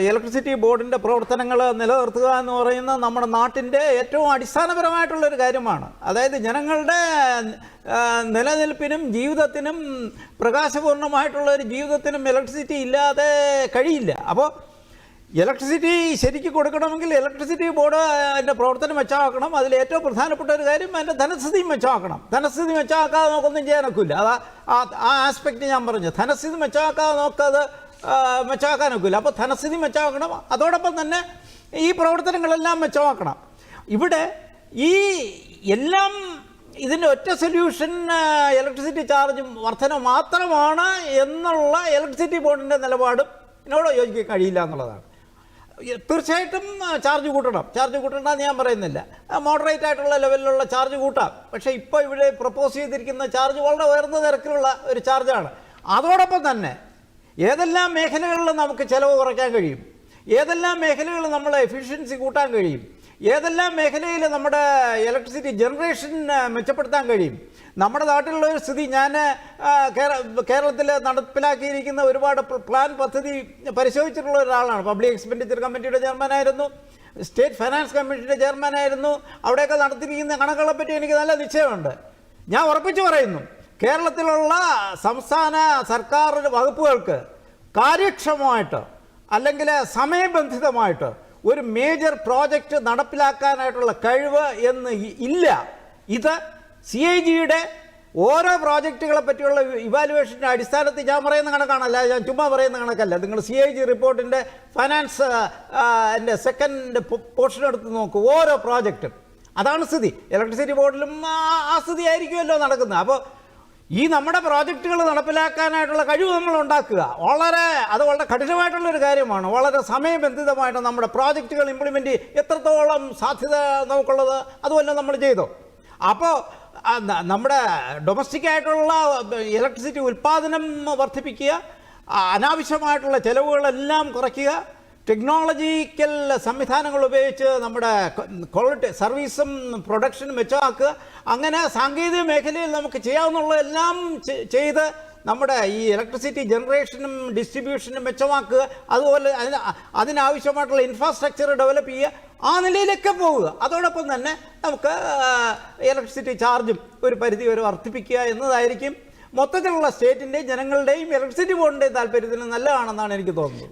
Electricity ബോർഡിന്റെ പ്രവർത്തനങ്ങൾ നിലനിർത്തുക എന്ന് പറയുന്നത് നമ്മുടെ നാട്ടിന്റെ ഏറ്റവും അടിസ്ഥാനപരമായിട്ടുള്ളൊരു കാര്യമാണ്. അതായത് ജനങ്ങളുടെ നിലനിൽപ്പിനും ജീവിതത്തിനും പ്രകാശപൂർണമായിട്ടുള്ള ഒരു ജീവിതത്തിനും ഇലക്ട്രിസിറ്റി ഇല്ലാതെ കഴിയില്ല. അപ്പോൾ ഇലക്ട്രിസിറ്റി ശരിക്ക് കൊടുക്കണമെങ്കിൽ ഇലക്ട്രിസിറ്റി ബോർഡ് അതിന്റെ പ്രവർത്തനം മെച്ചമാക്കണം. അതിൽ ഏറ്റവും പ്രധാനപ്പെട്ട ഒരു കാര്യം അതിന്റെ ധനസ്ഥിതി മെച്ചമാക്കണം. ധനസ്ഥിതി മെച്ചമാക്കാതെ നോക്കൊന്നും ചെയ്യാനൊക്കില്ല. അതാ ആ ആസ്പെക്റ്റ് ഞാൻ പറഞ്ഞു ധനസ്ഥിതി മെച്ചമാക്കാതെ നമുക്കത് ആ, മെച്ചമാക്കാനൊക്കില്ല അപ്പോൾ ധനസ്ഥിതി മെച്ചമാക്കണം. അതോടൊപ്പം തന്നെ ഈ പ്രവർത്തനങ്ങളെല്ലാം മെച്ചമാക്കണം. ഇവിടെ ഈ എല്ലാം ഇതിന്റെ ഒറ്റ സൊല്യൂഷൻ ഇലക്ട്രിസിറ്റി ചാർജ് വർധന മാത്രമാണ് എന്നുള്ള ഇലക്ട്രിസിറ്റി ബോർഡിന്റെ നിലപാടും എന്നോട് യോജിക്കാൻ കഴിയില്ല എന്നുള്ളതാണ്. തീർച്ചയായിട്ടും ചാർജ് കൂട്ടണം. ചാർജ് കൂട്ടണമെന്ന് ഞാൻ പറയുന്നില്ല. മോഡറേറ്റ് ആയിട്ടുള്ള ലെവലിലുള്ള ചാർജ് കൂട്ടാം. പക്ഷേ ഇപ്പോൾ ഇവിടെ പ്രപ്പോസ് ചെയ്തിരിക്കുന്ന ചാർജ് വളരെ ഉയർന്ന നിരക്കിലുള്ള ഒരു ചാർജാണ് അതോടൊപ്പം തന്നെ ഏതെല്ലാം മേഖലകളിൽ നമുക്ക് ചിലവ് കുറയ്ക്കാൻ കഴിയും? ഏതെല്ലാം മേഖലകളിൽ നമ്മൾ എഫിഷ്യൻസി കൂട്ടാൻ കഴിയും? ഏതെല്ലാം മേഖലയിൽ നമ്മുടെ ഇലക്ട്രിസിറ്റി ജനറേഷൻ മെച്ചപ്പെടുത്താൻ കഴിയും? നമ്മുടെ നാട്ടിലുള്ള ഒരു സ്ഥിതി ഞാൻ കേരളത്തിൽ നടപ്പിലാക്കിയിരിക്കുന്ന ഒരുപാട് പ്ലാൻ പദ്ധതി പരിശോധിച്ചിട്ടുള്ള ഒരാളാണ്. പബ്ലിക് എക്സ്പെൻഡിച്ചർ കമ്മിറ്റിയുടെ ചെയർമാനായിരുന്നു. സ്റ്റേറ്റ് ഫൈനാൻസ് കമ്മിറ്റിയുടെ ചെയർമാനായിരുന്നു. അവിടെയൊക്കെ നടത്തിയിരിക്കുന്ന കണക്കുകളെപ്പറ്റി എനിക്ക് നല്ല നിശ്ചയമുണ്ട്. ഞാൻ ഉറപ്പിച്ചു പറയുന്നു. കേരളത്തിലുള്ള സംസ്ഥാന സർക്കാർ വകുപ്പുകൾക്ക് കാര്യക്ഷമമായിട്ട് അല്ലെങ്കിൽ സമയബന്ധിതമായിട്ട് ഒരു മേജർ പ്രോജക്റ്റ് നടപ്പിലാക്കാനായിട്ടുള്ള കഴിവ് എന്ന് ഇല്ല. ഇത് സി ഐ ജിയുടെ ഓരോ പ്രോജക്റ്റുകളെ പറ്റിയുള്ള ഇവാലുവേഷന്റെ അടിസ്ഥാനത്തിൽ ഞാൻ പറയുന്ന കണക്കാണല്ല ഞാൻ ചുമ്മാ പറയുന്ന കണക്കല്ല. നിങ്ങൾ സി ഐ ജി റിപ്പോർട്ടിന്റെ ഫൈനാൻസ് എന്റെ സെക്കൻഡ് പോർഷൻ എടുത്ത് നോക്കൂ. ഓരോ പ്രോജക്റ്റും അതാണ് സ്ഥിതി. ഇലക്ട്രിസിറ്റി ബോർഡിലും ആ- സ്ഥിതി ആയിരിക്കുമല്ലോ നടക്കുന്നത്. അപ്പോൾ ഈ നമ്മുടെ പ്രോജക്റ്റുകൾ നടപ്പിലാക്കാനായിട്ടുള്ള കഴിവ് നമ്മൾ ഉണ്ടാക്കുക. വളരെ അത് വളരെ കഠിനമായിട്ടുള്ളൊരു കാര്യമാണ്. വളരെ സമയബന്ധിതമായിട്ട് നമ്മുടെ പ്രോജക്റ്റുകൾ ഇംപ്ലിമെന്റ് എത്രത്തോളം സാധ്യത നമുക്കുള്ളത് അതുമല്ല നമ്മൾ ചെയ്തു. അപ്പോൾ നമ്മുടെ ഡൊമസ്റ്റിക് ആയിട്ടുള്ള ഇലക്ട്രിസിറ്റി ഉൽപ്പാദനം വർദ്ധിപ്പിക്കുക അനാവശ്യമായിട്ടുള്ള ചിലവുകളെല്ലാം കുറയ്ക്കുക ടെക്നോളജിക്കൽ സംവിധാനങ്ങൾ ഉപയോഗിച്ച് നമ്മുടെ ക്വാളിറ്റി സർവീസും പ്രൊഡക്ഷനും മെച്ചമാക്കുക. അങ്ങനെ സാങ്കേതിക മേഖലയിൽ നമുക്ക് ചെയ്യാവുന്നുള്ള എല്ലാം ചെയ്ത് നമ്മുടെ ഈ ഇലക്ട്രിസിറ്റി ജനറേഷനും ഡിസ്ട്രിബ്യൂഷനും മെച്ചമാക്കുക. അതുപോലെ അതിന് അതിനാവശ്യമായിട്ടുള്ള ഇൻഫ്രാസ്ട്രക്ചർ ഡെവലപ്പ് ചെയ്യുക. ആ നിലയിലൊക്കെ പോവുക. അതോടൊപ്പം തന്നെ നമുക്ക് ഇലക്ട്രിസിറ്റി ചാർജും ഒരു പരിധി വരെ വർദ്ധിപ്പിക്കുക എന്നതായിരിക്കും. മൊത്തത്തിലുള്ള സ്റ്റേറ്റിന്റെയും ജനങ്ങളുടെയും ഇലക്ട്രിസിറ്റി ബോർഡിന്റെയും താല്പര്യത്തിന് നല്ലതാണെന്നാണ് എനിക്ക് തോന്നുന്നത്.